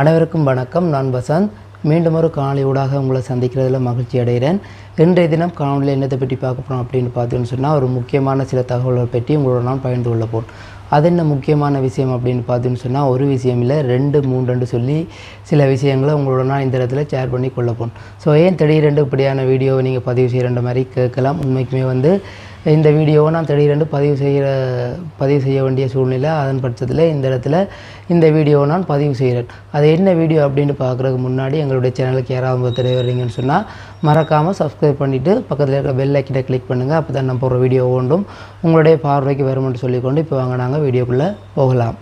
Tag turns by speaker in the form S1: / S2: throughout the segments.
S1: அனைவருக்கும் வணக்கம். நான் வசந்த். மீண்டும் ஒரு காணொலி ஊடாக உங்களை சந்திக்கிறதுல மகிழ்ச்சி அடைகிறேன். இன்றைய தினம் காணொலியில் என்னத்தை பற்றி பார்க்க போகிறோம் அப்படின்னு பார்த்தீங்கன்னு சொன்னால் ஒரு முக்கியமான சில தகவல்களை பற்றி உங்களோட நான் பகிர்ந்து கொள்ள போகிறேன் அது என்ன முக்கியமான விஷயம் அப்படின்னு பார்த்தீங்கன்னு சொன்னால் ஒரு விஷயம் இல்லை ரெண்டு மூன்றுன்னு சொல்லி சில விஷயங்களை உங்களோட நான் இந்த இடத்துல ஷேர் பண்ணி கொள்ள போகிறேன் ஸோ ஏன் திடீரெண்டு இப்படியான வீடியோவை நீங்கள் பதிவு செய்கிற மாதிரி கேட்கலாம். உண்மைக்குமே வந்து இந்த வீடியோவை நான் திடீரென்று பதிவு செய்கிற பதிவு செய்ய வேண்டிய சூழ்நிலை அதன் பட்சத்தில் இந்த இடத்துல இந்த வீடியோவை நான் பதிவு செய்கிறேன். அது என்ன வீடியோ அப்படின்னு பார்க்குறதுக்கு முன்னாடி எங்களுடைய சேனலுக்கு யாராவது தெரிவிறீங்கன்னு சொன்னால் மறக்காமல் சப்ஸ்கிரைப் பண்ணிவிட்டு பக்கத்தில் இருக்கிற பெல் ஐக்கிட்ட கிளிக் பண்ணுங்கள் அப்போ தான் நம்ம போடுற வீடியோ ஒன்றும் உங்களுடைய பார்வைக்கு வருமென்று சொல்லிக்கொண்டு இப்போ வாங்க நாங்கள் வீடியோக்குள்ளே போகலாம்.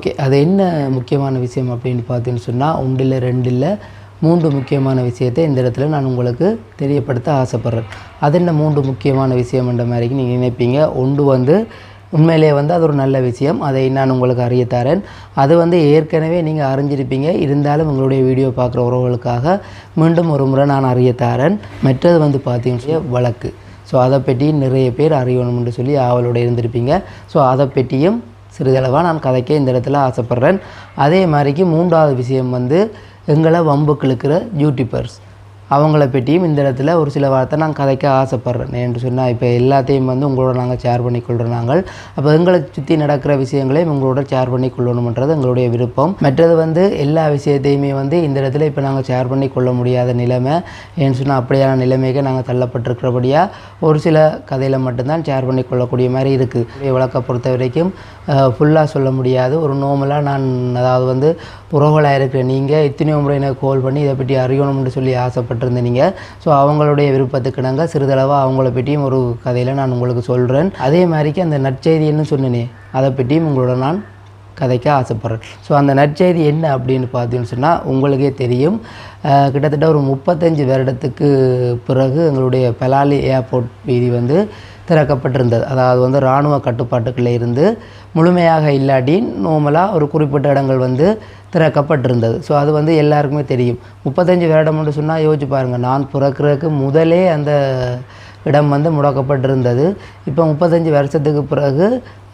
S1: ஓகே அது என்ன முக்கியமான விஷயம் அப்படின்னு பார்த்தீங்கன்னு சொன்னால் ஒன்றில் ரெண்டில் மூன்று முக்கியமான விஷயத்தை இந்த இடத்துல நான் உங்களுக்கு தெரியப்படுத்த ஆசைப்பட்றேன். அது என்ன மூன்று முக்கியமான விஷயம்ன்ற மாதிரி நீங்கள் நினைப்பீங்க? ஒன்று வந்து உண்மையிலே வந்து அது ஒரு நல்ல விஷயம். அதை நான் உங்களுக்கு அறிய தரேன் அது வந்து ஏற்கனவே நீங்கள் அறிஞ்சிருப்பீங்க. இருந்தாலும் உங்களுடைய வீடியோ பார்க்குற உறவுகளுக்காக மீண்டும் ஒரு முறை நான் அறிய தரேன் மற்றது வந்து பார்த்தீங்கன்னா வழக்கு. ஸோ அதை பற்றி நிறைய பேர் அறியணும்னு சொல்லி ஆவலோட இருந்திருப்பீங்க. ஸோ அதை பற்றியும் சிறிதளவாக நான் கதைக்க இந்த இடத்துல ஆசைப்பட்றேன். அதே மாதிரிக்கு மூன்றாவது விஷயம் வந்து எங்களை வம்புக்கு இழுக்கிற யூடியூபர்ஸ் அவங்கள பற்றியும் இந்த இடத்துல ஒரு சில வார்த்தை நான் கதைக்க ஆசைப்பட்றேன். என்று சொன்னால் இப்போ எல்லாத்தையும் வந்து உங்களோட நாங்கள் ஷேர் பண்ணிக்கொள்கிறோம் நாங்கள். அப்போ எங்களை சுற்றி நடக்கிற விஷயங்களையும் உங்களோட ஷேர் பண்ணி கொள்ளணுன்றது எங்களுடைய விருப்பம். மற்றது வந்து எல்லா விஷயத்தையுமே வந்து இந்த இடத்துல இப்போ நாங்கள் ஷேர் பண்ணி கொள்ள முடியாத நிலைமை. ஏன்னு சொன்னால் அப்படியான நிலைமைக்கு நாங்கள் தள்ளப்பட்டிருக்கிறபடியாக ஒரு சில கதையில் மட்டும்தான் ஷேர் பண்ணி கொள்ளக்கூடிய மாதிரி இருக்குது வழக்கை பொறுத்த வரைக்கும் ஃபுல்லாக சொல்ல முடியாது. ஒரு நோமலாக நான் அதாவது வந்து உறவுகளாக இருக்கிற நீங்கள் இத்தனையோ முறை எனக்கு கால் பண்ணி இதை பற்றி அறியணும்னு சொல்லி ஆசைப்பட்டிருந்த நீங்கள் ஸோ அவங்களுடைய விருப்பத்துக்கு சிறிதளவாக அவங்கள பற்றியும் ஒரு கதையில் நான் உங்களுக்கு சொல்கிறேன் அதே மாதிரிக்கு அந்த நற்செய்தின்னு சொன்னேனே அதை பற்றியும் உங்களோட நான் கதைக்க ஆசைப்பட்றேன். ஸோ அந்த நற்செய்தி என்ன அப்படின்னு பார்த்தீங்கன்னு சொன்னால் உங்களுக்கே தெரியும். கிட்டத்தட்ட ஒரு முப்பத்தஞ்சு வருடத்துக்கு பிறகு எங்களுடைய பெலாலி ஏர்போர்ட் வீதி வந்து திறக்கப்பட்டிருந்தது. அதாவது வந்து இராணுவ கட்டுப்பாட்டுக்குள்ளே இருந்து முழுமையாக இல்லாட்டி நோமலாக ஒரு குறிப்பிட்ட இடங்கள் வந்து திறக்கப்பட்டிருந்தது. ஸோ அது வந்து எல்லாருக்குமே தெரியும். முப்பத்தஞ்சு வருடம்னு சொன்னால் யோசிச்சு பாருங்கள் நான் பிறக்கிறதுக்கு முதலே அந்த இடம் வந்து முடக்கப்பட்டிருந்தது. இப்போ முப்பத்தஞ்சு வருஷத்துக்கு பிறகு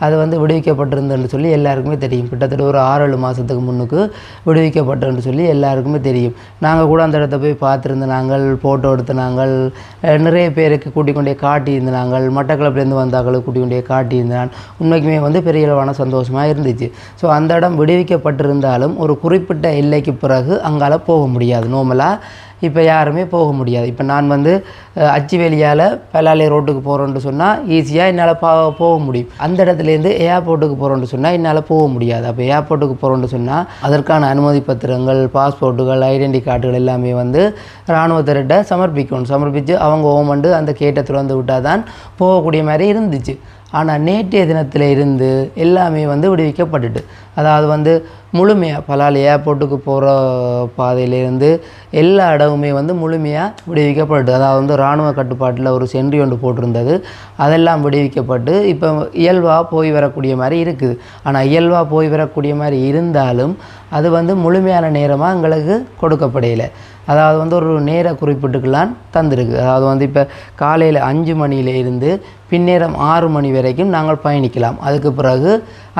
S1: அது வந்து விடுவிக்கப்பட்டிருந்ததுன்னு சொல்லி எல்லாருக்குமே தெரியும். கிட்டத்தட்ட ஒரு ஆறு ஏழு மாதத்துக்கு முன்னுக்கு விடுவிக்கப்பட்டதுன்னு சொல்லி எல்லாருக்குமே தெரியும். நாங்கள் கூட அந்த இடத்த போய் பார்த்துருந்து நாங்கள் ஃபோட்டோ எடுத்து நாங்கள் நிறைய பேருக்கு கூட்டிக் கொண்டே காட்டியிருந்த நாங்கள் மட்டக்களப்புலேருந்து வந்தாக்களுக்கு கூட்டிக் கொண்டே காட்டியிருந்தான் உண்மைக்குமே வந்து பெரிய அளவான சந்தோஷமாக இருந்துச்சு. ஸோ அந்த இடம் விடுவிக்கப்பட்டிருந்தாலும் ஒரு குறிப்பிட்ட எல்லைக்கு பிறகு அங்கால போக முடியாது. நோமலாக இப்போ யாருமே போக முடியாது. இப்போ நான் வந்து அஹ், அச்சுவேலியால் ரோட்டுக்கு போகிறோன்னு சொன்னால் ஈஸியாக என்னால் பா போக முடியும். அந்த இடத்துலேருந்து ஏர்போர்ட்டுக்கு போகிறோன்னு சொன்னால் என்னால் போக முடியாது. அப்போ ஏர்போர்ட்டுக்கு போகிறோன்னு சொன்னால் அதற்கான அனுமதி பத்திரங்கள் பாஸ்போர்ட்டுகள் ஐடென்டி கார்டுகள் எல்லாமே வந்து இராணுவத்திட்ட சமர்ப்பிக்கணும். சமர்ப்பித்து அவங்க ஓமண்டு அந்த கேட்டை திறந்து விட்டால் தான் போகக்கூடிய மாதிரி இருந்துச்சு. ஆனால் நேற்றைய தினத்தில் இருந்து எல்லாமே வந்து விடுவிக்கப்பட்டுட்டு. அதாவது வந்து முழுமையாக பலால் ஏர்போர்ட்டுக்கு போகிற பாதையிலேருந்து எல்லா இடமுமே வந்து முழுமையாக விடுவிக்கப்பட்டு அதாவது வந்து இராணுவ கட்டுப்பாட்டில் ஒரு சென்றி ஒன்று போட்டிருந்தது. அதெல்லாம் விடுவிக்கப்பட்டு இப்போ இயல்பாக போய் வரக்கூடிய மாதிரி இருக்குது. ஆனால் இயல்பாக போய் வரக்கூடிய மாதிரி இருந்தாலும் அது வந்து முழுமையான நேரமாக எங்களுக்கு கொடுக்கப்படையில. அதாவது வந்து ஒரு நேர குறிப்பிட்டுக்கெல்லாம் தந்திருக்கு. அதாவது வந்து இப்போ காலையில் அஞ்சு மணியிலிருந்து பின்னேரம் ஆறு மணி வரைக்கும் நாங்கள் பயணிக்கலாம். அதுக்கு பிறகு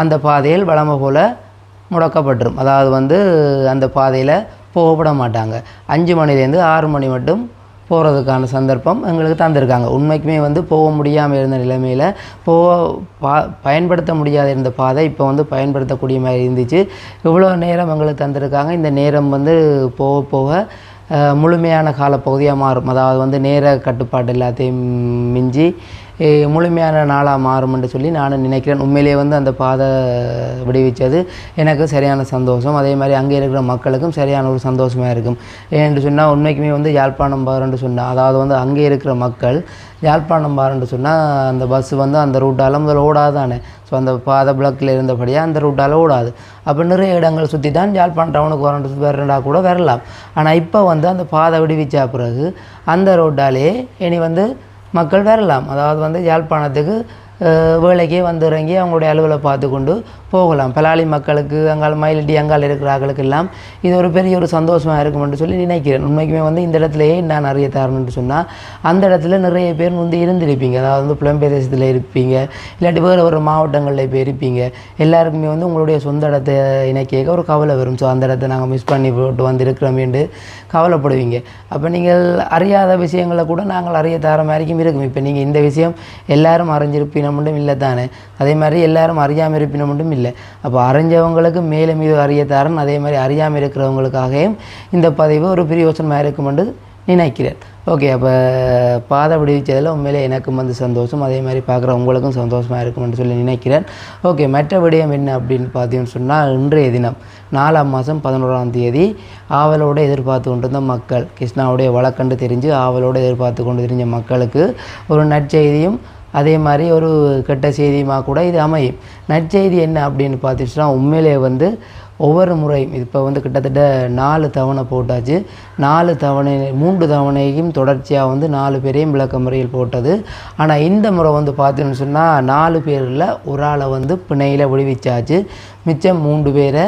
S1: அந்த பாதையில் வளமை போல் முடக்கப்பட்டுரும். அதாவது வந்து அந்த பாதையில் போகப்பட மாட்டாங்க. அஞ்சு மணிலேருந்து ஆறு மணி மட்டும் போகிறதுக்கான சந்தர்ப்பம் எங்களுக்கு தந்திருக்காங்க. உண்மைக்குமே வந்து போக முடியாமல் இருந்த நிலைமையில் போக பா பயன்படுத்த முடியாத இருந்த பாதை இப்போ வந்து பயன்படுத்தக்கூடிய மாதிரி இருந்துச்சு. இவ்வளோ நேரம் எங்களுக்கு தந்திருக்காங்க. இந்த நேரம் வந்து போக போக முழுமையான காலப்பகுதியாக மாறும். அதாவது வந்து நேர கட்டுப்பாடு எல்லாத்தையும் மிஞ்சி முழுமையான நாளாக மாறும்னு சொல்லி நான் நினைக்கிறேன். உண்மையிலேயே வந்து அந்த பாதை விடுவிச்சது எனக்கு சரியான சந்தோஷம். அதே மாதிரி அங்கே இருக்கிற மக்களுக்கும் சரியான ஒரு சந்தோஷமாக இருக்கும். ஏன்னு சொன்னால் உண்மைக்குமே வந்து யாழ்ப்பாணம் பாருன்னு சொன்னால் அதாவது வந்து அங்கே இருக்கிற மக்கள் யாழ்ப்பாணம் பாருன்னு சொன்னால் அந்த பஸ் வந்து அந்த ரூட்டால் முதல்ல ஓடாதானே ஸோ அந்த பாதை பிளக்கில் இருந்தபடியாக அந்த ரூட்டால் ஓடாது. அப்போ நிறைய இடங்கள் சுற்றி தான் யாழ்ப்பாணம் டவுனுக்கு வரண்டு வரண்டா கூட வரலாம். ஆனால் இப்போ வந்து அந்த பாதை விடுவிச்சா பிறகு அந்த ரோட்டாலே இனி வந்து மக்கள் வரலாம். அதாவது வந்து யாழ்ப்பாணத்துக்கு வேலைக்கே வந்து இறங்கி அவங்களுடைய அலுவலை பார்த்து கொண்டு போகலாம். பலாளி மக்களுக்கு அங்கால மயிலடி அங்கால இருக்கிறார்களுக்கு எல்லாம் இது ஒரு பெரிய ஒரு சந்தோஷமாக இருக்கும்னு சொல்லி நினைக்கிறேன். உண்மைக்குமே வந்து இந்த இடத்துலையே நான் நிறைய தரணும்னு சொன்னால் அந்த இடத்துல நிறைய பேர் வந்து இருந்திருப்பீங்க. அதாவது வந்து புலம்பிரதேசத்தில் இருப்பீங்க இல்லாட்டி வேறு ஒரு மாவட்டங்களில் போய் இருப்பீங்க. எல்லாருக்குமே வந்து உங்களுடைய சொந்த இடத்தை இணைக்க ஒரு கவலை வரும். ஸோ அந்த இடத்த நாங்கள் மிஸ் பண்ணி போட்டு வந்து இருக்கிறோமேண்டு கவலைப்படுவீங்க. அப்போ நீங்கள் அறியாத விஷயங்களை கூட நாங்கள் அறிய தர மாதிரிக்கும் இருக்கும். இப்போ நீங்கள் இந்த விஷயம் எல்லாரும் அறிஞ்சிருப்பினமுண்டும் இல்லை தானே? அதே மாதிரி எல்லாரும் அறியாமல் இருப்பினமுண்டும் இல்லை. அப்போ அறிஞ்சவங்களுக்கு மேலும் மீது அறிய தரன் அதே மாதிரி அறியாமல் இருக்கிறவங்களுக்காகவும் இந்த பதிவு ஒரு பிரயோசனமாக இருக்குமென்று நினைக்கிறேன். ஓகே அப்போ பாதை விடுவிச்சதில் உண்மையிலே எனக்கும் வந்து சந்தோஷம். அதே மாதிரி பார்க்குற உங்களுக்கும் சந்தோஷமாக இருக்கும்னு சொல்லி நினைக்கிறேன். ஓகே மற்ற விடயம் என்ன அப்படின்னு பார்த்தீங்கன்னு சொன்னால் இன்றைய தினம் நாலாம் மாதம் பதினோராம் தேதி ஆவலோடு எதிர்பார்த்து கொண்டிருந்த மக்கள் கிருஷ்ணாவுடைய வழக்கண்டு தெரிஞ்சு ஆவலோடு எதிர்பார்த்து கொண்டு தெரிஞ்ச மக்களுக்கு ஒரு நற்செய்தியும் அதே மாதிரி ஒரு கெட்ட செய்தியுமாக கூட இது அமையும். நற்செய்தி என்ன அப்படின்னு பார்த்துச்சுன்னா உண்மையிலே வந்து ஒவ்வொரு முறையும் இப்போ வந்து கிட்டத்தட்ட நாலு தவணை போட்டாச்சு. நாலு தவணை மூன்று தவணையும் தொடர்ச்சியாக வந்து நாலு பேரையும் விளக்க முறையில் போட்டது. ஆனால் இந்த முறை வந்து பார்த்தீங்கன்னு சொன்னால் நாலு பேரில் ஒரு ஆளை வந்து பிணையில் விடுவிச்சாச்சு. மிச்சம் மூன்று பேரை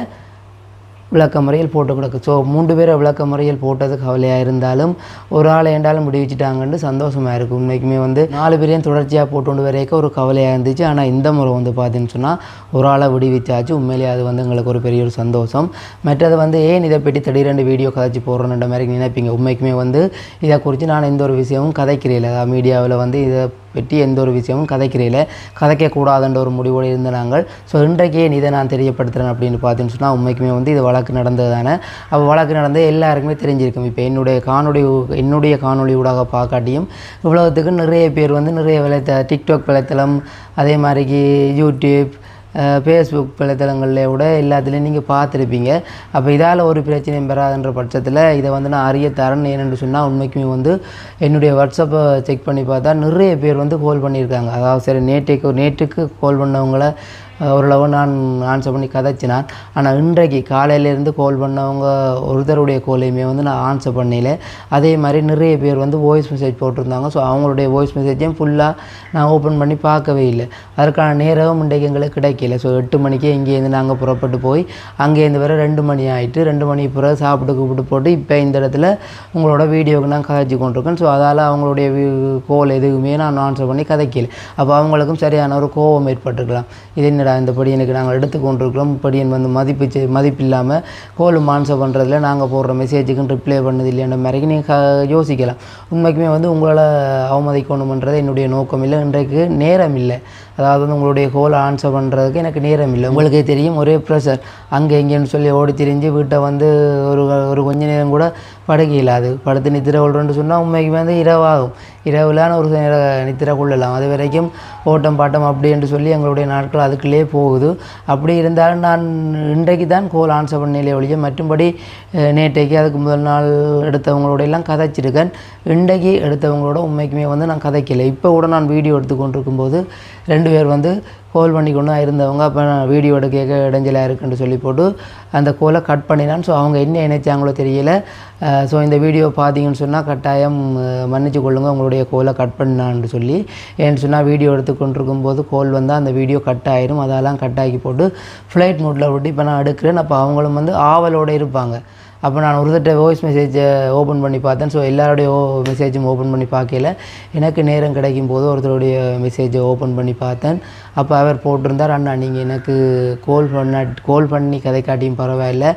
S1: விளக்க முறையில் போட்டு கொடுக்கு. ஸோ மூன்று பேரை விளக்க முறையில் போட்டது கவலையாக இருந்தாலும் ஒரு ஆளை ஏண்டாலும் முடிவிச்சிட்டாங்கன்னு சந்தோஷமாக இருக்குது உண்மைக்குமே வந்து நாலு பேரையும் தொடர்ச்சியாக போட்டு கொண்டு வரைக்கும் ஒரு கவலையாக இருந்துச்சு. ஆனால் இந்த முறை வந்து பார்த்தீங்கன்னு சொன்னால் ஒரு ஆளை விடுவிச்சாச்சு உண்மையிலேயே அது வந்து எங்களுக்கு ஒரு பெரிய ஒரு சந்தோஷம். மற்றது வந்து ஏன் இதை பற்றி திடீரெண்டு வீடியோ கதைச்சி போடுறோன்ற மாதிரி நினைப்பீங்க? உண்மைக்குமே வந்து இதை குறித்து நான் எந்த ஒரு விஷயமும் கதைக்கிறேன் அதாவது மீடியாவில் வந்து இதை பற்றி எந்த ஒரு விஷயமும் கதைக்கிறையில் கதைக்கக்கூடாதுன்ற ஒரு முடிவோடு இருந்த நாங்கள். ஸோ இன்றைக்கே இதை நான் தெரியப்படுத்துகிறேன் அப்படின்னு பார்த்தீங்கன்னு சொன்னால் உண்மைக்குமே வந்து இது வழக்கு நடந்தது தானே அப்போ வழக்கு நடந்து எல்லாருக்குமே தெரிஞ்சிருக்கும். இப்போ என்னுடைய காணொலி என்னுடைய காணொலி ஊடாக பார்க்காட்டியும் இவ்வளோத்துக்கு நிறைய பேர் வந்து நிறைய வலைத்த டிக்டாக் வலைத்தளம் அதே மாதிரிக்கு யூடியூப் ஃபேஸ்புக் வலைத்தளங்களில் கூட எல்லாத்துலேயும் நீங்கள் பார்த்துருப்பீங்க. அப்போ இதால் ஒரு பிரச்சனையும் பெறாதுன்ற பட்சத்தில் இதை வந்து நான் அறிய தரேன் ஏன்னு சொன்னால் உண்மைக்குமே வந்து என்னுடைய வாட்ஸ்அப்பை செக் பண்ணி பார்த்தா நிறைய பேர் வந்து கால் பண்ணியிருக்காங்க. அதாவது சரி நேற்றுக்கு நேற்றுக்கு கால் பண்ணவங்கள ஓரளவு நான் ஆன்சர் பண்ணி கதைச்சினான். ஆனால் இன்றைக்கு காலையிலேருந்து கால் பண்ணவங்க ஒருத்தருடைய கோலையுமே வந்து நான் ஆன்சர் பண்ணல அதே மாதிரி நிறைய பேர் வந்து வாய்ஸ் மெசேஜ் போட்டிருந்தாங்க. ஸோ அவங்களுடைய வாய்ஸ் மெசேஜையும் ஃபுல்லாக நான் ஓப்பன் பண்ணி பார்க்கவே இல்லை. அதற்கான நேரமும் இன்றைக்கு எங்களுக்கு கிடைக்கல. ஸோ எட்டு மணிக்கே இங்கேருந்து நாங்கள் புறப்பட்டு போய் அங்கேருந்து வர ரெண்டு மணி ஆயிட்டு ரெண்டு மணி பிறகு சாப்பிட்டு கூப்பிட்டு போட்டு இப்போ இந்த இடத்துல உங்களோட வீடியோவுக்கு நான் கதைச்சி கொண்டிருக்கேன். ஸோ அதால் அவங்களுடைய கோல் எதுவுமே நான் ஆன்சர் பண்ணி கதைக்கல. அப்போ அவங்களுக்கும் சரியான ஒரு கோபம் ஏற்பட்டுருக்கலாம். இது என்னடா இந்த படியனுக்கு நாங்கள் எடுத்து கொண்டிருக்கிறோம். படியன் வந்து மதிப்பு மதிப்பில்லாமல் மதிப்பு இல்லாமல் கோலும் ஆன்சர் பண்ணுறதுல நாங்கள் போடுற மெசேஜுக்குன்னு ரிப்ளை பண்ணது இல்லைன்ற மாதிரி. நீங்கள் யோசிக்கலாம். உண்மைக்குமே வந்து உங்களால் அவமதிக்கணுமன்றது என்னுடைய நோக்கம் இல்லை. இன்றைக்கு நேரம் இல்லை. அதாவது வந்து உங்களுடைய கோலை ஆன்சர் பண்ணுறதுக்கு எனக்கு நேரம் இல்லை. உங்களுக்கே தெரியும் ஒரே ப்ரெஷர் அங்கே இங்கேன்னு சொல்லி ஓடி திரிஞ்சு வீட்டை வந்து ஒரு ஒரு கொஞ்ச நேரம் கூட படுக்க இல்லாது படுத்து நித்திர கொள்றேன்னு சொன்னால் உண்மைக்கு வந்து இரவாகும். இரவுலான ஒரு நேர நித்திர கொள்ளலாம். அது வரைக்கும் ஓட்டம் பாட்டம் அப்படி என்று சொல்லி எங்களுடைய நாட்கள் அதுக்குள்ளே போகுது. அப்படி இருந்தாலும் நான் இன்றைக்கு தான் கோல் ஆன்சர் பண்ணிலே ஒழிய மற்றும்படி நேற்றைக்கு அதுக்கு முதல் நாள் எடுத்தவங்களோட எல்லாம் கதைச்சிருக்கேன். இன்றைக்கு எடுத்தவங்களோட உண்மைக்குமே வந்து நான் கதைக்கலை. இப்போ கூட நான் வீடியோ எடுத்து கொண்டிருக்கும்போது ரெண்டு பேர் வந்து கோல் பண்ணிக்கொண்டு இருந்தவங்க. அப்போ நான் வீடியோ எடுக்க இடைஞ்சலாக இருக்குன்னு சொல்லி போட்டு அந்த கோலை கட் பண்ணினான். ஸோ அவங்க என்ன நினைச்சாங்களோ தெரியல. ஸோ இந்த வீடியோ பார்த்தீங்கன்னு சொன்னால் கட்டாயம் மன்னிச்சு கொள்ளுங்கள் உங்களுடைய கோலை கட் பண்ணான்னு சொல்லி. ஏன்னு சொன்னால் வீடியோ எடுத்து கொண்டிருக்கும் போது கோல் வந்தால் அந்த வீடியோ கட் ஆயிரும். அதெல்லாம் கட் ஆகி போட்டு ஃப்ளைட் மோட்டில் விட்டு இப்போ நான் எடுக்கிறேன் அப்போ அவங்களும் வந்து ஆவலோடு இருப்பாங்க. அப்போ நான் ஒருத்தட்ட வாய்ஸ் மெசேஜை ஓப்பன் பண்ணி பார்த்தேன். ஸோ எல்லாருடைய மெசேஜும் ஓப்பன் பண்ணி பார்க்கல. எனக்கு நேரம் கிடைக்கும் போது ஒருத்தருடைய மெசேஜை ஓப்பன் பண்ணி பார்த்தேன். அப்போ அவர் போட்டிருந்தார் அண்ணா நீங்கள் எனக்கு கோல் பண்ண கோல் பண்ணி கதை காட்டியும் பரவாயில்ல.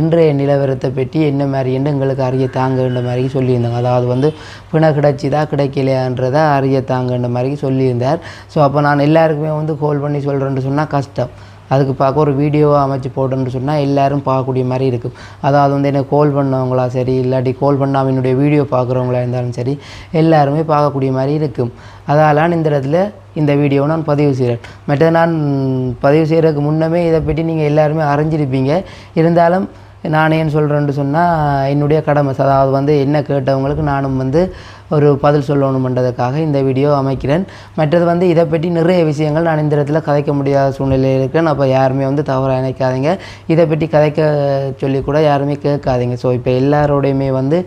S1: இன்றைய நிலவரத்தை பற்றி என்ன மாதிரின்னு எங்களுக்கு அறிய தாங்கன்ற மாதிரி சொல்லியிருந்தாங்க. அதாவது வந்து பிணை கிடைச்சிதா கிடைக்கலையான்றதை அறிய தாங்கன்ற மாதிரி சொல்லியிருந்தார். ஸோ அப்போ நான் எல்லாருக்குமே வந்து கோல் பண்ணி சொல்கிறேன்னு சொன்னால் கஷ்டம். அதுக்கு பார்க்க ஒரு வீடியோவாக அமைச்சு போட்டோன்னு சொன்னால் எல்லோரும் பார்க்கக்கூடிய மாதிரி இருக்கும். அதாவது வந்து எனக்கு கால் பண்ணவங்களா சரி இல்லாட்டி கால் பண்ணாமல் என்னுடைய வீடியோ பார்க்குறவங்களா இருந்தாலும் சரி எல்லாருமே பார்க்கக்கூடிய மாதிரி இருக்கும். அதால் இந்த இடத்துல இந்த வீடியோவை நான் பதிவு செய்கிறேன் மற்ற நான் பதிவு செய்கிறதுக்கு முன்னமே இதை பற்றி நீங்கள் எல்லாருமே அறிஞ்சிருப்பீங்க. இருந்தாலும் நான் ஏன் சொல்கிறேன்னு சொன்னால் என்னுடைய கடமை. அதாவது வந்து என்ன கேட்டவங்களுக்கு நானும் வந்து ஒரு பதில் சொல்லணுமென்றதுக்காக இந்த வீடியோ அமைக்கிறேன். மற்றது வந்து இதை பற்றி நிறைய விஷயங்கள் நான் இந்த இடத்துல கதைக்க முடியாத சூழ்நிலையில் இருக்கேன். அப்போ யாருமே வந்து தவறாக நினைக்காதீங்க. இதை பற்றி கதைக்க சொல்லி கூட யாருமே கேட்காதீங்க. ஸோ இப்போ எல்லாரோடையுமே வந்து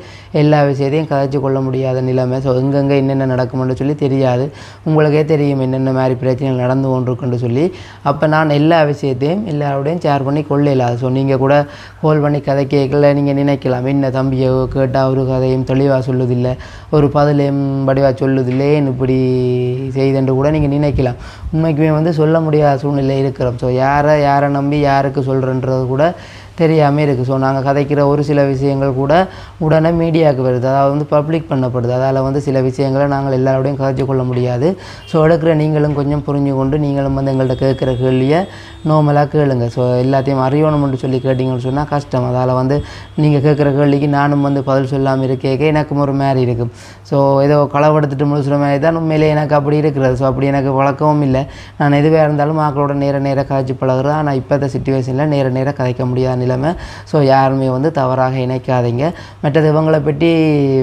S1: எல்லா விஷயத்தையும் கதைச்சு கொள்ள முடியாத நிலைமை. ஸோ எங்கெங்கே என்னென்ன நடக்கும்னு சொல்லி தெரியாது. உங்களுக்கே தெரியும் என்னென்ன மாதிரி பிரச்சனைகள் நடந்து கொண்டிருக்குன்னு சொல்லி. அப்போ நான் எல்லா விஷயத்தையும் எல்லாரோடையும் ஷேர் பண்ணி கொள்ளலாம் ஸோ நீங்கள் கூட கால் பண்ணி கதை கேட்கல நீங்கள் நினைக்கலாம். என்ன தம்பியை கேட்டால் ஒரு கதையும் தெளிவாக சொல்லுதில்லை. ஒரு பதிலையும் வடிவாக சொல்லுதில்லேன் இப்படி செய்தென்று கூட நீங்கள் நினைக்கலாம். உண்மைக்குமே வந்து சொல்ல முடியாத சூழ்நிலை இருக்கிறோம். ஸோ யாரை யாரை நம்பி யாருக்கு சொல்கிறன்றது கூட தெரியாமல் இருக்குது ஸோ நாங்கள் கதைக்கிற ஒரு சில விஷயங்கள் கூட உடனே மீடியாவுக்கு வருது. அதாவது வந்து பப்ளிக் பண்ணப்படுது. அதால் வந்து சில விஷயங்களை நாங்கள் எல்லாரோடையும் கதைச்சு கொள்ள முடியாது. ஸோ எடுக்கிற நீங்களும் கொஞ்சம் புரிஞ்சு கொண்டு நீங்களும் வந்து எங்கள்கிட்ட கேட்குற கேள்வியை நார்மலாக கேளுங்க. ஸோ எல்லாத்தையும் அறியணும்னு சொல்லி கேட்டிங்கன்னு சொன்னால் கஷ்டம். அதால் வந்து நீங்கள் கேட்குற கேள்விக்கு நானும் வந்து பதில் சொல்லாமல் இருக்கேக்க எனக்கும் ஒரு மாதிரி இருக்கும் ஸோ ஏதோ களவெடுத்துட்டு முழுசுற மாதிரி தான் உண்மையிலே எனக்கு அப்படி இருக்கிறது. ஸோ அப்படி எனக்கு வழக்கமும் இல்லை. நான் எதுவாக இருந்தாலும் மக்களோட நேர நேர கதைச்சு பழகிறது ஆனால் இப்போ இந்த சுச்சுவேஷனில் நேர நேர கதைக்க முடியாத. நிலைமை ஸோ யாருமே வந்து தவறாக இணைக்காதீங்க. மற்றது இவங்களை பற்றி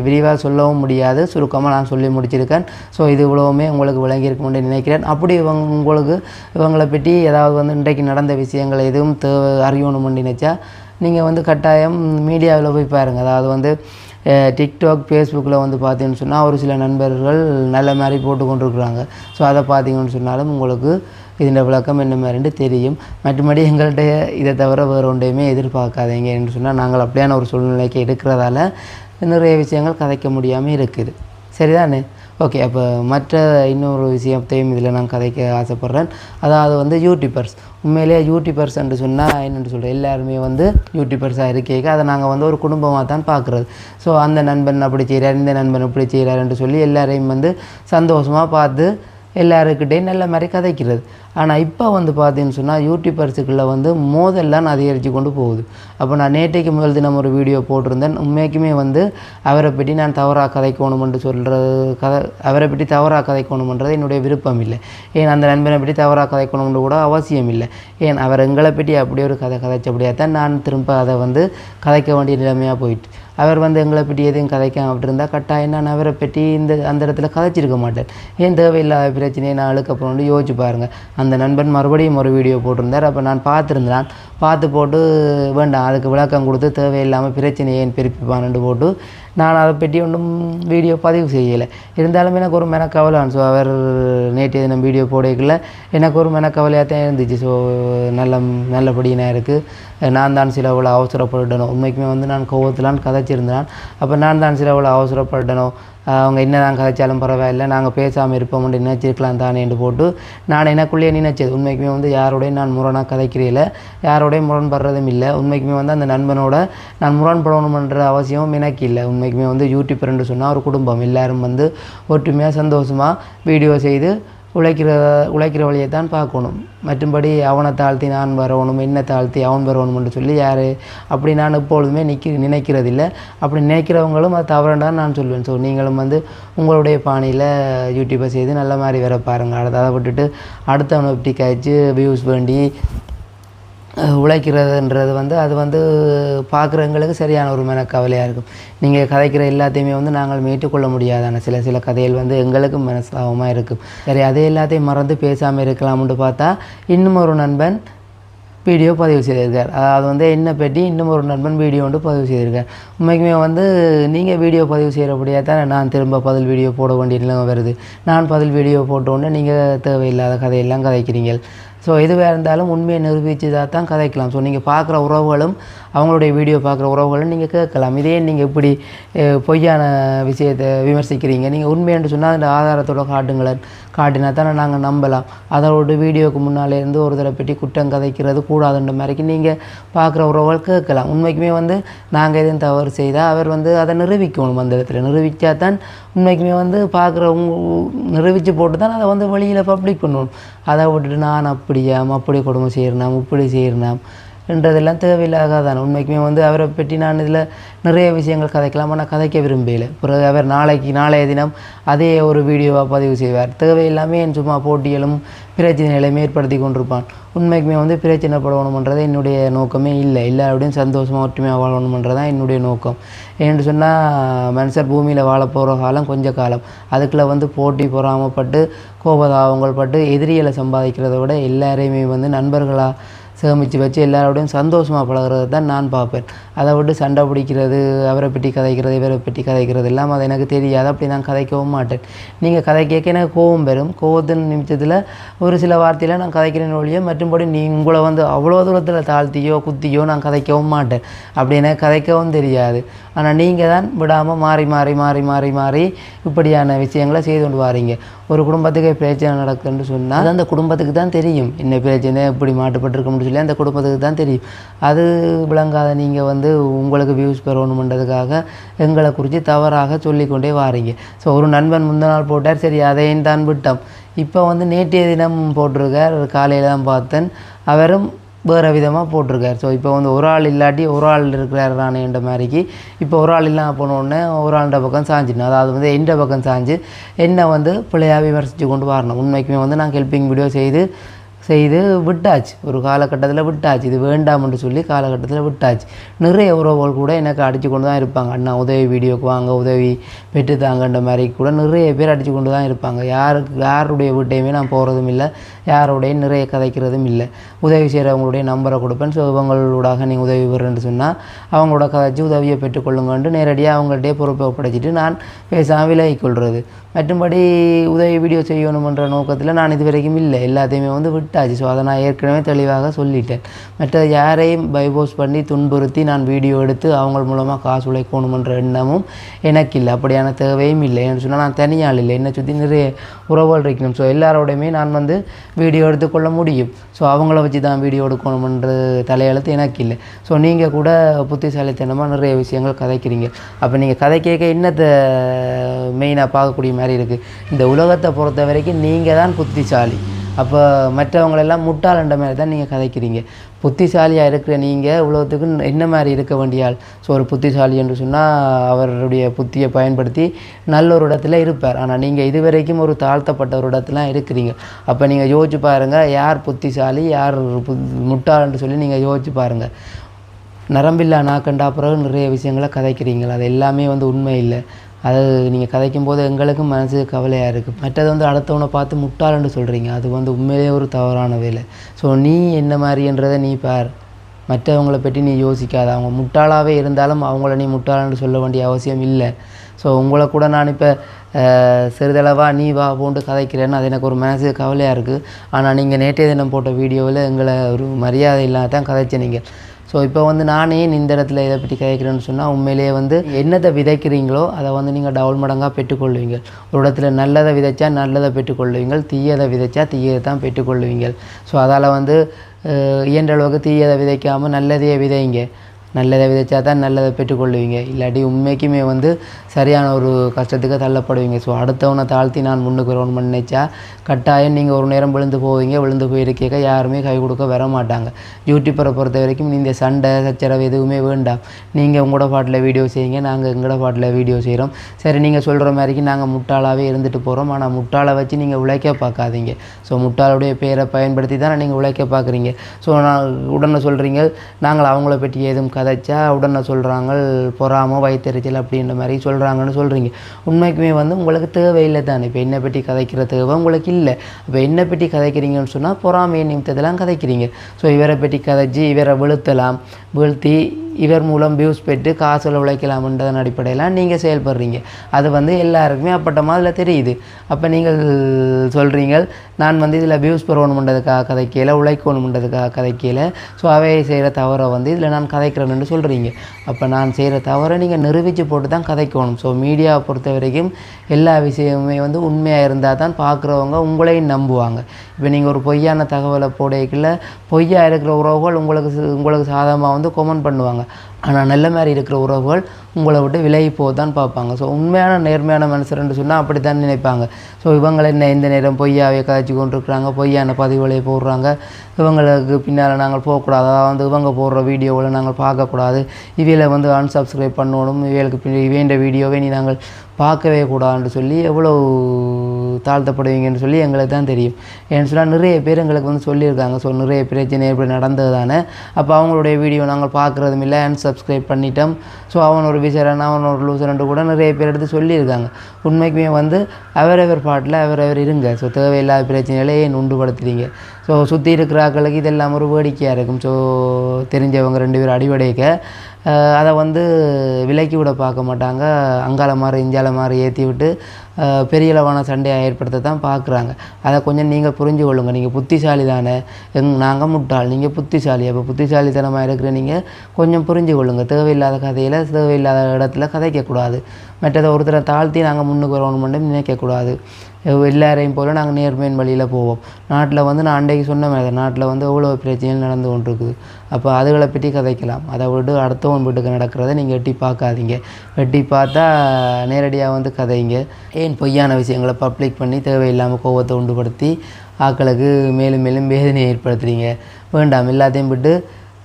S1: விரிவாக சொல்லவும் முடியாது. சுருக்கமாக நான் சொல்லி முடிச்சிருக்கேன். ஸோ இது இவ்வளவுமே உங்களுக்கு விளங்கியிருக்கும்னு நினைக்கிறேன். அப்படி இவங்க உங்களுக்கு இவங்களை பற்றி ஏதாவது வந்து இன்றைக்கு நடந்த விஷயங்கள் எதுவும் தேவை அறியணும்னு நினைச்சா நீங்கள் வந்து கட்டாயம் மீடியாவில் போய் பாருங்கள் அதாவது வந்து டிக்டாக் ஃபேஸ்புக்கில் வந்து பார்த்தீங்கன்னு சொன்னால் ஒரு சில நண்பர்கள் நல்ல மாதிரி போட்டு கொண்டிருக்கிறாங்க. ஸோ அதை பார்த்தீங்கன்னு சொன்னாலும் உங்களுக்கு இதன் விளக்கம் என்ன மாதிரின்ட்டு தெரியும். மற்றபடி எங்கள்கிட்ட இதை தவிர வேறு ஒன்றையுமே எதிர்பார்க்காதீங்க என்று சொன்னால் நாங்கள் அப்படியான ஒரு சூழ்நிலைக்கு இருக்கிறதால நிறைய விஷயங்கள் கதைக்க முடியாமல் இருக்குது. சரிதானே? ஓகே அப்போ மற்ற இன்னொரு விஷயத்தையும் இதில் நான் கதைக்க ஆசைப்பட்றேன். அதாவது வந்து யூடியூபர்ஸ் உண்மையிலேயே யூடியூபர்ஸ் என்று சொன்னால் என்னென்னு சொல்கிறேன்? எல்லாருமே வந்து யூடியூபர்ஸாக இருக்கேக்க. அதை நாங்கள் வந்து ஒரு குடும்பமாக தான் பார்க்குறது. ஸோ அந்த நண்பன் அப்படி செய்கிறார் இந்த நண்பன் இப்படி செய்கிறாருன்னு சொல்லி எல்லாரையும் வந்து சந்தோஷமாக பார்த்து எல்லாருக்கிட்டேயும் நல்ல மாதிரி கதைக்கிறது. ஆனால் இப்போ வந்து பார்த்தீங்கன்னு சொன்னால் யூடியூபர்ஸுக்குள்ளே வந்து மோதல்லாம் அதிகரித்து கொண்டு போகுது. அப்போ நான் நேற்றைக்கு முதல் தினம் ஒரு வீடியோ போட்டிருந்தேன். உண்மைக்குமே வந்து அவரை பற்றி நான் தவறாக கதைக்கணுமென்று சொல்கிறது கதை அவரை பற்றி தவறாக கதைக்கணுமென்றது என்னுடைய விருப்பம் இல்லை. ஏன் அந்த நண்பனை பற்றி தவறாக கதைக்கணும்னு கூட அவசியம் இல்லை. ஏன் அவர் எங்களை பற்றி அப்படி ஒரு கதை கதைச்சபடியாக தான் நான் திரும்ப அதை வந்து கதைக்க வேண்டிய நிலைமையாக போயிட்டு அவர் வந்து எங்களை பற்றி எதையும் கதைக்காம அப்படி இருந்தால் கட்டாயம் நான் அவரை பற்றி இந்த அந்த இடத்துல கதைச்சிருக்க மாட்டேன். ஏன் தேவையில்லாத பிரச்சனையை நான் அழுக்க போகணும்னு யோசிச்சு பாருங்கள் அந்த நண்பன் மறுபடியும் ஒரு வீடியோ போட்டிருந்தார். அப்போ நான் பார்த்துருந்தேன். பார்த்து போட்டு வேண்டாம் அதுக்கு விளக்கம் கொடுத்து தேவையில்லாமல் பிரச்சனையை ஏன் பிரிப்பிப்பான்னு போட்டு நான் அதை பற்றி ஒன்றும் வீடியோ பதிவு செய்யலை. இருந்தாலும் எனக்கு ஒரு மெனக்கவலான் ஸோ அவர் நேற்று தினம் வீடியோ போடக்குள்ள எனக்கு ஒரு மெனக்கவலையாக தான் இருந்துச்சு. ஸோ நல்ல நல்லபடியாக இருக்குது நான் தான் சில அவ்வளோ அவசரப்படணும் உண்மைக்குமே வந்து நான் கோவத்திலான் கதைச்சிருந்தேன் அப்போ நான் தான் சில அவ்வளோ அவசரப்படணும் அவங்க என்ன தான் கதைச்சாலும் பரவாயில்ல. நாங்கள் பேசாமல் இருப்போம்னு நினச்சிருக்கலாம் தானேன்னு போட்டு நான் எனக்குள்ளேயே நினைச்சது. உண்மைக்குமே வந்து யாரோடையும் நான் முரணாக கதைக்கிறதில்ல யாரோடையும் முரண்படுறதும் இல்லை. உண்மைக்குமே வந்து அந்த நண்பனோட நான் முரண்படணுமன்ற அவசியமும் எனக்கு இல்லை. உண்மைக்குமே வந்து யூடியூப்னு சொன்னால் ஒரு குடும்பம். எல்லாரும் வந்து ஒற்றுமையாக சந்தோஷமாக வீடியோ செய்து உழைக்கிற உழைக்கிற வழியை தான் பார்க்கணும். மற்றும்படி அவனை தாழ்த்தி நான் வரணும் என்னை தாழ்த்தி அவன் வரணும்னு சொல்லி யார் அப்படி நான் எப்பொழுதுமே நிற்க நினைக்கிறதில்ல. அப்படி நினைக்கிறவங்களும் அது தவறுன்னு நான் சொல்லுவேன் ஸோ நீங்களும் வந்து உங்களுடைய பாணியில் யூடியூப்பை செய்து நல்ல மாதிரி வர பாருங்கள் அதை அதை விட்டுட்டு அடுத்தவனை எப்படி கழிச்சு வியூஸ் வேண்டி உழைக்கிறதுன்றது வந்து அது வந்து பார்க்குறவங்களுக்கு சரியான ஒரு மனக்கவலையாக இருக்கும். நீங்கள் கதைக்கிற எல்லாத்தையுமே வந்து நாங்கள் மீட்டுக்கொள்ள முடியாதான? சில சில கதைகள் வந்து எங்களுக்கும் மனசாபமாக இருக்கும். சரி அதே எல்லாத்தையும் மறந்து பேசாமல் இருக்கலாம்னு பார்த்தா இன்னும் ஒரு நண்பன் வீடியோ பதிவு செய்திருக்கார். அதாவது வந்து என்ன பெட்டி? இன்னும் ஒரு நண்பன் வீடியோ வந்து பதிவு செய்திருக்கார். உண்மைக்குமே வந்து நீங்கள் வீடியோ பதிவு செய்கிறபடியாக தான் நான் திரும்ப பதில் வீடியோ போட வேண்டிய நிலைமை வருது. நான் பதில் வீடியோ போட்டோன்னே நீங்கள் தேவையில்லாத கதையெல்லாம் கதைக்கிறீங்க. ஸோ எதுவாக இருந்தாலும் உண்மையை நிரூபித்து தான் கதைக்கலாம். ஸோ நீங்கள் பார்க்குற உறவுகளும் அவங்களுடைய வீடியோ பார்க்குற உறவுகளை நீங்கள் கேட்கலாம். இதே நீங்கள் இப்படி பொய்யான விஷயத்தை விமர்சிக்கிறீங்க. நீங்கள் உண்மைன்னு சொன்னால் அந்த ஆதாரத்தோட காட்டுங்களேன். காட்டினா தானே நாங்கள் நம்பலாம். அதோட வீடியோவுக்கு முன்னாலே இருந்து ஒரு தடவை பற்றி குற்றம் கதைக்கிறது கூடாதுன்ற மாதிரிக்கு நீங்கள் பார்க்குற உறவுகள் கேட்கலாம். உண்மைக்குமே வந்து நாங்கள் எதுவும் தவறு செய்தால் அவர் வந்து அதை நிரூபிக்கணும் அந்த இடத்துல. நிரூபித்தா தான் உண்மைக்குமே வந்து பார்க்குறவங்க நிரூபித்து போட்டு தான் அதை வந்து வெளியில் பப்ளிக் பண்ணணும் அதை விட்டுட்டு நான் அப்படியாம் அப்படி கொடுமை செய்கிறனாம் இப்படி செய்கிறனாம் என்றதெல்லாம் தேவையில்லாதான் உண்மைக்குமே வந்து அவரை பற்றி நான் இதில் நிறைய விஷயங்கள் கதைக்கலாம். ஆனால் கதைக்க விரும்பலை பிறகு அவர் நாளைக்கு நாளைய தினம் அதே ஒரு வீடியோவாக பதிவு செய்வார். தேவையில்லாமல் என் சும்மா போட்டிகளும் பிரச்சனைகளையும் ஏற்படுத்தி கொண்டிருப்பான். உண்மைக்குமே வந்து பிரச்சனைப்படணுமன்றது என்னுடைய நோக்கமே இல்லை. எல்லாரோடையும் சந்தோஷமாக ஒற்றுமையாக வாழணுமன்றது தான் என்னுடைய நோக்கம். ஏன்னு சொன்னால் மனுஷர் பூமியில் வாழ போகிற காலம் கொஞ்ச காலம். அதுக்குள்ளே வந்து போட்டி பொறாமப்பட்டு கோபதாபங்கள் பட்டு எதிரிகளை சம்பாதிக்கிறத விட எல்லாரையுமே வந்து நண்பர்களாக சேமித்து வச்சு எல்லாரோடையும் சந்தோஷமாக பழகுறது தான் நான் பார்ப்பேன். அதை விட்டு சண்டை பிடிக்கிறது அவரை பற்றி கதைக்கிறது இவரை பற்றி கதைக்கிறது எல்லாம் அது எனக்கு தெரியாது. அப்படி நான் கதைக்கவும் மாட்டேன். நீங்கள் கதை கேட்க எனக்கு கோபம் பெறும். கோபத்தின் நிமிஷத்தில் ஒரு சில வார்த்தையில் நான் கதைக்கிறேன் ஒழிய மற்றும்படி நீ உங்களை வந்து அவ்வளோ தூரத்தில் தாழ்த்தியோ குத்தியோ நான் கதைக்கவும் மாட்டேன். அப்படி எனக்கு கதைக்கவும் தெரியாது. ஆனால் நீங்கள் தான் விடாமல் மாறி மாறி மாறி மாறி மாறி இப்படியான விஷயங்களை செய்து கொண்டு வாரீங்க. ஒரு குடும்பத்துக்கு பிரச்சனை நடக்குதுன்னு சொன்னால் அது அந்த குடும்பத்துக்கு தான் தெரியும். என்ன பிரச்சனை எப்படி மாட்டுப்பட்டிருக்கோம்னு சொல்லி அந்த குடும்பத்துக்கு தான் தெரியும். அது விளங்காத நீங்கள் வந்து உங்களுக்கு வியூஸ் பெறணுமன்றதுக்காக எங்களை குறித்து தவறாக சொல்லிக்கொண்டே வாரீங்க. ஸோ ஒரு நண்பன் முந்தின நாள் போட்டார் சரி அதையும் தான் விட்டோம். இப்போ வந்து நேற்றைய தினம் போட்டிருக்கார் காலையில் தான் பார்த்தேன். அவரும் வேறு விதமாக போட்டிருக்கார். ஸோ இப்போ வந்து ஒரு ஆள் இல்லாட்டி ஒரு ஆள் இருக்கிறார் ராணின்ற மாதிரிக்கு இப்போ ஒரு ஆள் இல்லாமல் போனோடனே ஒரு ஆள்ன்ற பக்கம் சாஞ்சிடணும். அதாவது வந்து எந்த பக்கம் சாஞ்சு என்னை வந்து பிள்ளையாக விமர்சித்து கொண்டு வரணும். உண்மைக்குமே வந்து நான் ஹெல்ப்பிங் வீடியோ செய்து செய்து விட்டாச்சு. ஒரு காலகட்டத்தில் விட்டாச்சு. இது வேண்டாம்னு சொல்லி காலகட்டத்தில் விட்டாச்சு. நிறைய உறவுகள் கூட எனக்கு அடித்து கொண்டு தான் இருப்பாங்க. அண்ணா உதவி வீடியோக்கு வாங்க உதவி பெற்றுத்தாங்கன்ற மாதிரி கூட நிறைய பேர் அடித்து கொண்டு தான் இருப்பாங்க. யாருக்கு யாருடைய வீட்டையுமே நான் போகிறதும் இல்லை. யாரோடையும் நிறைய கதைக்கிறதும் இல்லை. உதவி செய்கிறவங்களுடைய நம்பரை கொடுப்பேன். ஸோ இவங்களூடாக நீங்கள் உதவி பெறுன்னு சொன்னால் அவங்களோட கதைச்சு உதவியை பெற்றுக்கொள்ளுங்கன்ட்டு நேரடியாக அவங்கள்ட்டே பொறுப்பை ஒப்படைச்சிட்டு நான் பேசாமல் விலகி கொள்வது மற்றும்படி உதவி வீடியோ செய்யணுமன்ற நோக்கத்தில் நான் இது வரைக்கும் இல்லை. எல்லாத்தையுமே வந்து விட்டாச்சு. ஸோ அதை நான் ஏற்கனவே தெளிவாக சொல்லிட்டேன். மற்ற யாரையும் பைபோஸ் பண்ணி துன்புறுத்தி நான் வீடியோ எடுத்து அவங்க மூலமாக காசு உழைக்கணுமன்ற எண்ணமும் எனக்கு இல்லை. அப்படியான தேவையும் இல்லை ஏன்னு சொன்னால் நான் தனியால் இல்லை. என்னை சுற்றி நிறைய உறவுகள் இருக்கணும் ஸோ எல்லாரோடையுமே நான் வந்து வீடியோ எடுத்துக்கொள்ள முடியும். ஸோ அவங்கள வச்சு தான் வீடியோ எடுக்கணுமென்ற தலையெழுத்து எனக்கு இல்லை. ஸோ நீங்கள் கூட புத்திசாலித்தனமாக நிறைய விஷயங்கள் கதைக்கிறீங்க. அப்போ நீங்கள் கதை கேட்க என்னத்தை மெயினாக பார்க்கக்கூடிய மாதிரி இருக்குது இந்த உலகத்தை பொறுத்த வரைக்கும் நீங்கள் தான் புத்திசாலி. அப்போ மற்றவங்களெல்லாம் முட்டாளண்ட மாதிரி தான் நீங்கள் கதைக்கிறீங்க. புத்திசாலியாக இருக்கிற நீங்கள் உலகத்துக்கு என்ன மாதிரி இருக்க வேண்டியால்? ஸோ ஒரு புத்திசாலி என்று சொன்னால் அவருடைய புத்தியை பயன்படுத்தி நல்ல ஒரு இடத்துல இருப்பார். ஆனால் நீங்கள் இதுவரைக்கும் ஒரு தாழ்த்தப்பட்ட ஒரு இடத்துல இருக்கிறீங்க. அப்போ நீங்கள் யோசிச்சு பாருங்கள் யார் புத்திசாலி யார் பு முட்டாள்னு சொல்லி நீங்கள் யோசிச்சு பாருங்கள் நரம்பில்லா நாக்கண்டா பிறகு நிறைய விஷயங்களை கதைக்கிறீங்களா. அது எல்லாமே வந்து உண்மை இல்லை. அது நீங்கள் கதைக்கும் போது எங்களுக்கும் மனசு கவலையாக இருக்குது மற்றது வந்து அடுத்தவனை பார்த்து முட்டாளன்னு சொல்கிறீங்க அது வந்து உண்மையிலேயே ஒரு தவறான வேலை. ஸோ நீ என்ன மாதிரின்றதை நீ பார். மற்றவங்களை பற்றி நீ யோசிக்காத. அவங்க முட்டாளாகவே இருந்தாலும் அவங்கள நீ முட்டாளன்னு சொல்ல வேண்டிய அவசியம் இல்லை. ஸோ உங்களை கூட நான் இப்போ சிறிதளவாக நீ வா போண்டு கதைக்கிறேன்னு அது எனக்கு ஒரு மனசு கவலையாக இருக்குது ஆனால் நீங்கள் நேற்றைய தினம் போட்ட வீடியோவில் எங்களை ஒரு மரியாதை இல்லாத தான் கதைச்சினீங்க ஸோ இப்போ வந்து நானே இந்த இடத்துல இதை பற்றி கேட்குறேன்னு சொன்னால் உண்மையிலேயே வந்து என்னத்தை விதைக்கிறீங்களோ அதை வந்து நீங்கள் டவுல் மடங்காக பெற்றுக்கொள்வீங்க ஒரு இடத்துல நல்லதை விதைச்சா நல்லதை பெற்றுக்கொள்வீங்க தீயதை விதைச்சா தீயதை தான் பெற்றுக்கொள்வீங்க ஸோ அதால் வந்து இயன்ற அளவுக்கு தீயதை விதைக்காமல் நல்லதையே விதைங்க. நல்லதை விதைச்சா தான் நல்லதை பெற்றுக்கொள்வீங்க. இல்லாட்டி உண்மைக்குமே வந்து சரியான ஒரு கஷ்டத்துக்கு தள்ளப்படுவீங்க. ஸோ அடுத்தவனை தாழ்த்தி நான் முன்னுக்கு ரவுண்ட் பண்ணி நினச்சா கட்டாயம் நீங்கள் ஒரு நேரம் விழுந்து போவீங்க. விழுந்து போயிருக்க யாருமே கை கொடுக்க வர மாட்டாங்க. யூடியூப்பரை பொறுத்த வரைக்கும் இந்த சண்டை சச்சரவு எதுவுமே வேண்டாம். நீங்கள் உங்களோட பாட்டில் வீடியோ செய்யுங்க. நாங்கள் எங்களோட பாட்டில் வீடியோ செய்கிறோம் சரி நீங்கள் சொல்கிற மாதிரிக்கு நாங்கள் முட்டாளாகவே இருந்துட்டு போகிறோம் ஆனால் முட்டாளை வச்சு நீங்கள் உழைக்க பார்க்காதீங்க. ஸோ முட்டாளுடைய பேரை பயன்படுத்தி தானே நீங்கள் உழைக்க பார்க்குறீங்க. ஸோ நான் உடனே சொல்கிறீங்க நாங்கள் அவங்கள பற்றி ஏதும் கதைச்சா உடனே சொல்கிறாங்க பொறாம வயிற்றுச்சல் அப்படின்ற மாதிரி சொல்கிறாங்கன்னு சொல்கிறீங்க உண்மைக்குமே வந்து உங்களுக்கு தேவையில்லை தானே. இப்போ என்னை பற்றி கதைக்கிற தேவை உங்களுக்கு இல்லை. இப்போ என்னை பற்றி கதைக்கிறீங்கன்னு சொன்னால் பொறாமையை நிமித்தத்தெல்லாம் கதைக்கிறீங்க. ஸோ இவரை பற்றி கதைச்சி இவரை வீழ்த்தலாம் வீழ்த்தி இவர் மூலம் வியூஸ் பெற்று காசில் உழைக்கலாம்ன்றதன் அடிப்படையில் நீங்கள் செயல்படுறீங்க. அது வந்து எல்லாருக்குமே அப்பட்டமாக அதில் தெரியுது. அப்போ நீங்கள் சொல்கிறீங்க நான் வந்து இதில் வியூஸ் பெறணுன்றதுக்காக கதைக்கல உழைக்கணுன்றதுக்காக கதைக்கல ஸோ அவை செய்கிற தவறை வந்து இதில் நான் கதைக்கிறேன்னு சொல்கிறீங்க அப்போ நான் செய்கிற தவறை நீங்கள் நிரூபித்து போட்டு தான் கதைக்கணும். ஸோ மீடியாவை பொறுத்த வரைக்கும் எல்லா விஷயமுமே வந்து உண்மையாக இருந்தால் தான் பார்க்குறவங்க உங்களையும் நம்புவாங்க. இப்போ நீங்கள் ஒரு பொய்யான தகவலை போடைக்குள்ள பொய்யா இருக்கிற உறவுகள் உங்களுக்கு உங்களுக்கு சாதகமாக வந்து கொமெண்ட் பண்ணுவாங்க. ஆனால் நல்ல மாதிரி இருக்கிற உறவுகள் உங்களை விட்டு விலகி போக தான் பார்ப்பாங்க. ஸோ உண்மையான நேர்மையான மனுஷர்னு சொன்னால் அப்படி தான் நினைப்பாங்க. ஸோ இவங்களை என்ன இந்த நேரம் பொய்யாவே கதைச்சி கொண்டிருக்கிறாங்க. பொய்யான பதிவுகளை போடுறாங்க. இவங்களுக்கு பின்னால் நாங்கள் போகக்கூடாது. அதாவது இவங்க போடுற வீடியோவில் நாங்கள் பார்க்கக்கூடாது. இவையில் வந்து அன்சப்ஸ்கிரைப் பண்ணணும். இவைகளுக்கு பின் இவேண்ட வீடியோவை நீ நாங்கள் பார்க்கவே கூடாதுன்னு சொல்லி எவ்வளோ தாழ்த்தப்படுவீங்கன்னு சொல்லி எங்களுக்கு தான் தெரியும். ஏன்னு சொன்னால் நிறைய பேர் எங்களுக்கு வந்து சொல்லியிருக்காங்க. ஸோ நிறைய பிரச்சனை இப்படி நடந்தது தானே அப்போ அவங்களுடைய வீடியோ நாங்கள் பார்க்குறதும் இல்லை. அன்சப்ஸ்கிரைப் பண்ணிட்டோம். ஸோ அவன் ஒரு விசரன் அவன் ஒரு லூசரன்ட்டு கூட நிறைய பேர் எடுத்து சொல்லியிருக்காங்க. உண்மைக்குமே வந்து அவரவர் பாட்டில் அவரவர் இருங்க. ஸோ தேவையில்லாத பிரச்சனைகளை ஏன் உண்டுபடுத்துறீங்க? ஸோ சுற்றி இருக்கிற ஆட்களுக்கு இதெல்லாம் ஒரு வேடிக்கையாக இருக்கும். ஸோ தெரிஞ்சவங்க ரெண்டு பேரும் அடிவடைக்க அதை வந்து விலக்கி விட பார்க்க மாட்டாங்க. அங்கால மாதிரி இஞ்சால மாதிரி ஏற்றி விட்டு பெரியளவான சண்டையை ஏற்படுத்த தான் பார்க்குறாங்க. அதை கொஞ்சம் நீங்கள் புரிஞ்சு கொள்ளுங்கள் நீங்கள் புத்திசாலி தானே எங் நாங்கள் முட்டாள். நீங்கள் புத்திசாலி. அப்போ புத்திசாலித்தனமாக இருக்கிற நீங்கள் கொஞ்சம் புரிஞ்சு கொள்ளுங்கள் தேவையில்லாத கதையில் தேவையில்லாத இடத்துல கதைக்கக்கூடாது. மற்றதை ஒருத்தரை தாழ்த்தி நாங்கள் முன்னுக்கு வரணும் மட்டும் நினைக்கக்கூடாது. எல்லாரையும் போல் நாங்கள் நேர்மையின் வழியில் போவோம். நாட்டில் வந்து நான் அன்றைக்கு சொன்ன மாதிரி நாட்டில் வந்து எவ்வளோ பிரச்சனைகள் நடந்து கொண்டிருக்குது. அப்போ அதுகளை பற்றி கதைக்கலாம். அதை விட்டு அடுத்தவன் வீட்டுக்கு நடக்கிறத நீங்கள் எட்டி பார்க்காதீங்க. எட்டி பார்த்தா நேரடியாக வந்து கதைங்க. ஏன் பொய்யான விஷயங்களை பப்ளிக் பண்ணி தேவையில்லாமல் கோவத்தை உண்டுபடுத்தி ஆக்களுக்கு மேலும் மேலும் வேதனையை ஏற்படுத்துகிறீங்க வேண்டாம் எல்லாத்தையும் விட்டு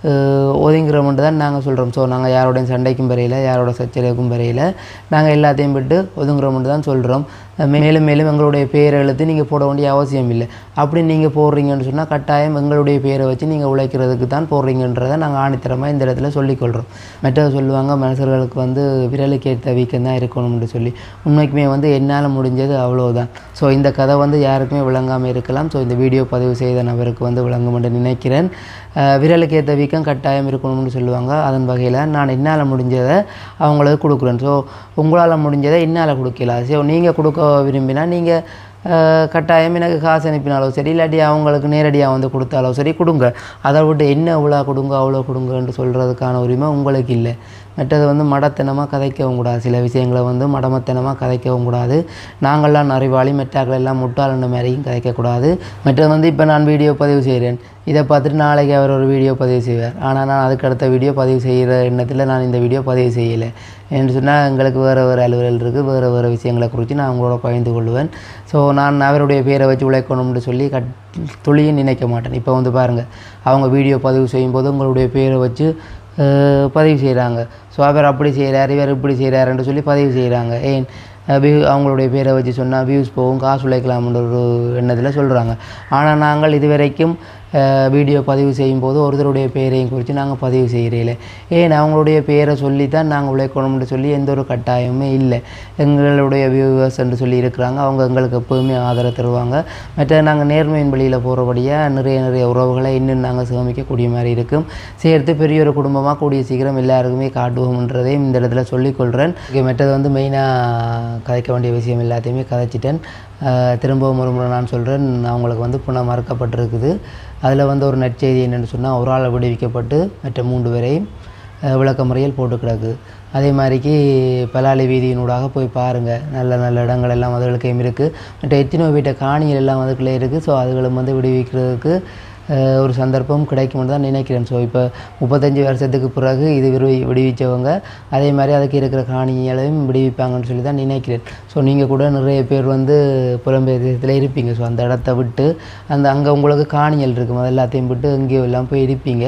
S1: அஹ் ஒதுங்குறோம்ட்டு தான் நாங்கள் சொல்கிறோம் ஸோ நாங்கள் யாரோடையும் சண்டைக்கும் வரையில யாரோட சச்சரவுக்கும் வரையில நாங்கள் எல்லாத்தையும் விட்டு ஒதுங்குறோம்ட்டு தான் சொல்கிறோம் மேலும் மேலும் எங்களுடைய பேரை எழுத்து நீங்கள் போட வேண்டிய அவசியம் இல்லை. அப்படி நீங்கள் போடுறீங்கன்னு சொன்னால் கட்டாயம் எங்களுடைய பேரை வச்சு நீங்கள் உழைக்கிறதுக்கு தான் போடுறீங்கன்றதை நாங்கள் ஆணித்தரமாக இந்த இடத்துல சொல்லிக்கொள்கிறோம் மற்றது சொல்லுவாங்க மனுஷர்களுக்கு வந்து விரலுக்கு ஏற்ற வீக்கம் தான் இருக்கணும்னு சொல்லி. உண்மைக்குமே வந்து என்னால் முடிஞ்சது அவ்வளோதான் ஸோ இந்த கதை வந்து யாருக்குமே விளங்காமல் இருக்கலாம். ஸோ இந்த வீடியோ பதிவு செய்த நபருக்கு வந்து விளங்கும் என்று நினைக்கிறேன். விரலுக்கு ஏற்ற வீக்கம் கட்டாயம் இருக்கணும்னு சொல்லுவாங்க. அதன் வகையில் நான் என்னால் முடிஞ்சதை அவங்களுக்கு கொடுக்குறேன். ஸோ உங்களால் முடிஞ்சதை என்னால் கொடுக்கல ஸோ நீங்கள் கொடுக்க விரும்பினா நீங்கள் கட்டாயம் எனக்கு காசு அனுப்பினாலும் சரி இல்லாட்டி அவங்களுக்கு நேரடியாக வந்து கொடுத்தாலும் சரி கொடுங்க. அதை விட்டு என்ன இவ்வளோ கொடுங்க அவ்வளோ கொடுங்கன்னு சொல்கிறதுக்கான உரிமை உங்களுக்கு இல்லை. மற்றது வந்து மடத்தனமாக கதைக்கவும் கூடாது. சில விஷயங்களை வந்து மடமத்தனமாக கதைக்கவும் கூடாது. நாங்கள்லாம் நறிவாளி மெட்டாக்கள் எல்லாம் முட்டாளன்ற மாதிரியும் கதைக்கக்கூடாது மற்றது வந்து இப்போ நான் வீடியோ பதிவு செய்கிறேன் இதை பார்த்துட்டு நாளைக்கு அவர் ஒரு வீடியோ பதிவு செய்வார். ஆனால் நான் அதுக்கு அடுத்த வீடியோ பதிவு செய்கிற எண்ணத்தில் நான் இந்த வீடியோ பதிவு செய்யலை என்று சொன்னால் எங்களுக்கு வேறு வேறு அலுவலர்கள் இருக்குது வேறு வேறு விஷயங்களை குறித்து நான் உங்களோட பகிர்ந்து கொள்வேன் ஸோ நான் அவருடைய பேரை வச்சு உழைக்கணும்னு சொல்லி கட் துளியும் நினைக்க மாட்டேன். இப்போ வந்து பாருங்கள் அவங்க வீடியோ பதிவு செய்யும்போது உங்களுடைய பேரை வச்சு பதிவு செய்கிறாங்க ஸோ அவர் அப்படி செய்கிறார் இவர் இப்படி செய்கிறாருன்னு சொல்லி பதிவு செய்கிறாங்க ஏன்? வியூ அவங்களுடைய பேரை வச்சு சொன்னால் வியூஸ் போகும் காசு உழைக்கலாம்ன்ற ஒரு எண்ணத்தில் சொல்கிறாங்க ஆனால் நாங்கள் இதுவரைக்கும் வீடியோ பதிவு செய்யும்போது ஒருத்தருடைய பெயரையும் குறித்து நாங்கள் பதிவு செய்கிறீங்களே ஏன் அவங்களுடைய பேரை சொல்லி தான் நாங்கள் உழைக்கணும்னு சொல்லி எந்த ஒரு கட்டாயமுமே இல்லை. எங்களுடைய வியூவர்ஸ் என்று சொல்லி இருக்கிறாங்க. அவங்க எங்களுக்கு எப்போதுமே ஆதரவு தருவாங்க. மற்ற நாங்கள் நேர்மையின் வழியில் போகிறபடியாக நிறைய நிறைய உறவுகளை இன்னும் நாங்கள் சேமிக்கக்கூடிய மாதிரி இருக்கும். சேர்த்து பெரிய ஒரு குடும்பமாக கூடிய சீக்கிரம் எல்லாருக்குமே காட்டுவோம்ன்றதையும் இந்த இடத்துல சொல்லிக்கொள்கிறேன் மற்றது வந்து மெயினாக கதைக்க வேண்டிய விஷயம் எல்லாத்தையுமே கதைச்சிட்டேன். திரும்பவும் ஒரு முறை நான் சொல்கிறேன் அவங்களுக்கு வந்து புன மறுக்கப்பட்டிருக்குது அதில் வந்து ஒரு நற்செய்தி என்னென்னு சொன்னால் ஒரு ஆள் விடுவிக்கப்பட்டு மற்ற மூன்று பேரையும் விளக்க முறையில் போட்டு கிடக்கு. அதே மாதிரிக்கு பலாலி வீதியினூடாக போய் பாருங்கள் நல்ல நல்ல இடங்கள் எல்லாம் அதுகளுக்கையும் இருக்குது மற்ற எத்தினோ வீட்டை காணிகள் எல்லாம் அதுக்குள்ளே இருக்குது ஸோ அதுகளும் வந்து விடுவிக்கிறதுக்கு ஒரு சந்தர்ப்பம் கிடைக்கும்னு தான் நினைக்கிறேன். ஸோ இப்போ முப்பத்தஞ்சு வருஷத்துக்கு பிறகு இது விடுவி விடுவிச்சவங்க அதே மாதிரி அதுக்கு இருக்கிற காணிகளையும் விடுவிப்பாங்கன்னு சொல்லி தான் நினைக்கிறேன். ஸோ நீங்கள் கூட நிறைய பேர் வந்து புலம்பெயர் தேசத்தில் இருப்பீங்க. ஸோ அந்த இடத்த விட்டு அந்த அங்கே உங்களுக்கு காணிகள் இருக்கும். அது எல்லாத்தையும் விட்டு எங்கேயோ எல்லாம் போய் இருப்பீங்க.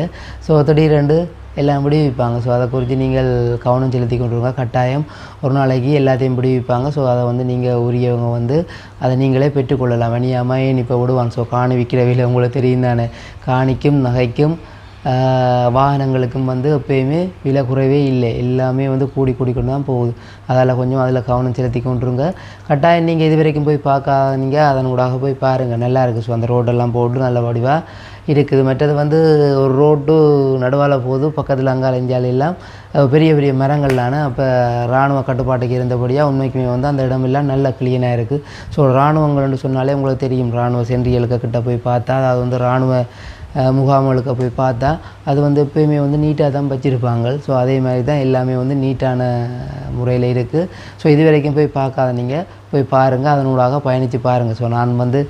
S1: ஸோ திடீரெண்டு எல்லாம் விடுவிப்பாங்க. ஸோ அதை குறித்து நீங்கள் கவனம் செலுத்தி கொண்டிருங்க. கட்டாயம் ஒரு நாளைக்கு எல்லாத்தையும் விடுவிப்பாங்க. ஸோ அதை வந்து நீங்கள் உரியவங்க வந்து அதை நீங்களே பெற்றுக்கொள்ளலாம் வணியாமல் ஏன் இப்போ விடுவாங்க ஸோ காணி விற்கிற விலை உங்களுக்கு தெரியும் தானே. காணிக்கும் நகைக்கும் வாகனங்களுக்கும் வந்து எப்பயுமே விலை குறைவே இல்லை. எல்லாமே வந்து கூடி கூடி கொண்டு தான் போகுது. அதால் கொஞ்சம் அதில் கவனம் செலுத்தி கொண்டுருங்க. கட்டாயம் நீங்கள் இது வரைக்கும் போய் பார்க்காதீங்க. அதன் ஊடாக போய் பாருங்கள் நல்லா இருக்குது ஸோ அந்த ரோடெல்லாம் போட்டு நல்ல வடிவாக இருக்குது. மற்றது வந்து ஒரு ரோட்டு நடுவால் போகுது. பக்கத்தில் அங்கால இஞ்சால எல்லாம். பெரிய பெரிய மரங்கள்லான அப்போ இராணுவ கட்டுப்பாட்டுக்கு இருந்தபடியாக உண்மைக்குமே வந்து அந்த இடமெல்லாம் நல்ல க்ளீனாக இருக்குது ஸோ இராணுவங்கள்னு சொன்னாலே உங்களுக்கு தெரியும். இராணுவ சென்றியலுக்கு கிட்ட போய் பார்த்தா அது வந்து இராணுவ முகாம்களுக்கு போய் பார்த்தா அது வந்து எப்பயுமே வந்து நீட்டாக தான் வச்சுருப்பாங்க. ஸோ அதே மாதிரி தான் எல்லாமே வந்து நீட்டான முறையில் இருக்குது ஸோ இது வரைக்கும் போய் பார்க்காத நீங்கள் போய் பாருங்கள் அதனூடாக பயணித்து பாருங்கள் ஸோ நான் வந்து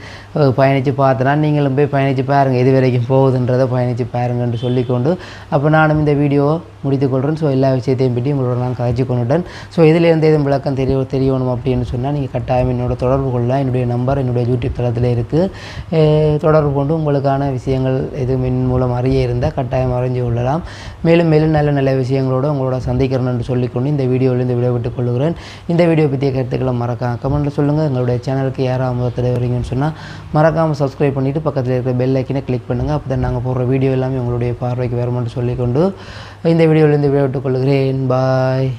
S1: பயணித்து பார்த்தனா நீங்களும் போய் பயணித்து பாருங்கள் எது வரைக்கும் போகுதுன்றதை பயணித்து பாருங்கன்னு சொல்லிக்கொண்டு அப்போ நானும் இந்த வீடியோவை முடித்துக்கொள்கிறேன் ஸோ எல்லா விஷயத்தையும் பற்றி உங்களோட நான் கதைச்சு கொண்டுட்டேன் ஸோ இதிலேருந்து எதுவும் விளக்கம் தெரிய தெரியணும் அப்படின்னு சொன்னால் நீங்கள் கட்டாயம் என்னோட தொடர்பு கொள்ளலாம். என்னுடைய நம்பர் என்னுடைய யூடியூப் தளத்தில் இருக்குது தொடர்பு கொண்டு உங்களுக்கான விஷயங்கள் எதுவும் மின் மூலம் அறிய இருந்தால் கட்டாயம் அறிஞ்சு கொள்ளலாம். மேலும் மேலும் நல்ல நல்ல விஷயங்களோடு உங்களோட சந்திக்கிறேன் என்று சொல்லிக்கொண்டு இந்த வீடியோவிலேருந்து விடைபெற்றுக் கொள்கிறேன். இந்த வீடியோ பற்றிய கருத்துக்களை மறக்காம கமெண்ட்டில் சொல்லுங்கள் எங்களுடைய சேனலுக்கு யாராவது முதத்தில் வரீங்கன்னு சொன்னால் மறக்காமல் சப்ஸ்கிரைப் பண்ணிவிட்டு பக்கத்தில் இருக்கிற பெல் ஐக்கினை கிளிக் பண்ணுங்கள் அப்போ தான் நாங்கள் போடுற வீடியோ எல்லாமே உங்களுடைய பார்வைக்கு வரமென்று சொல்லிக்கொண்டு இந்த வீடியோவிலேருந்து விடைபெற்றுக் கொள்கிறேன். பாய்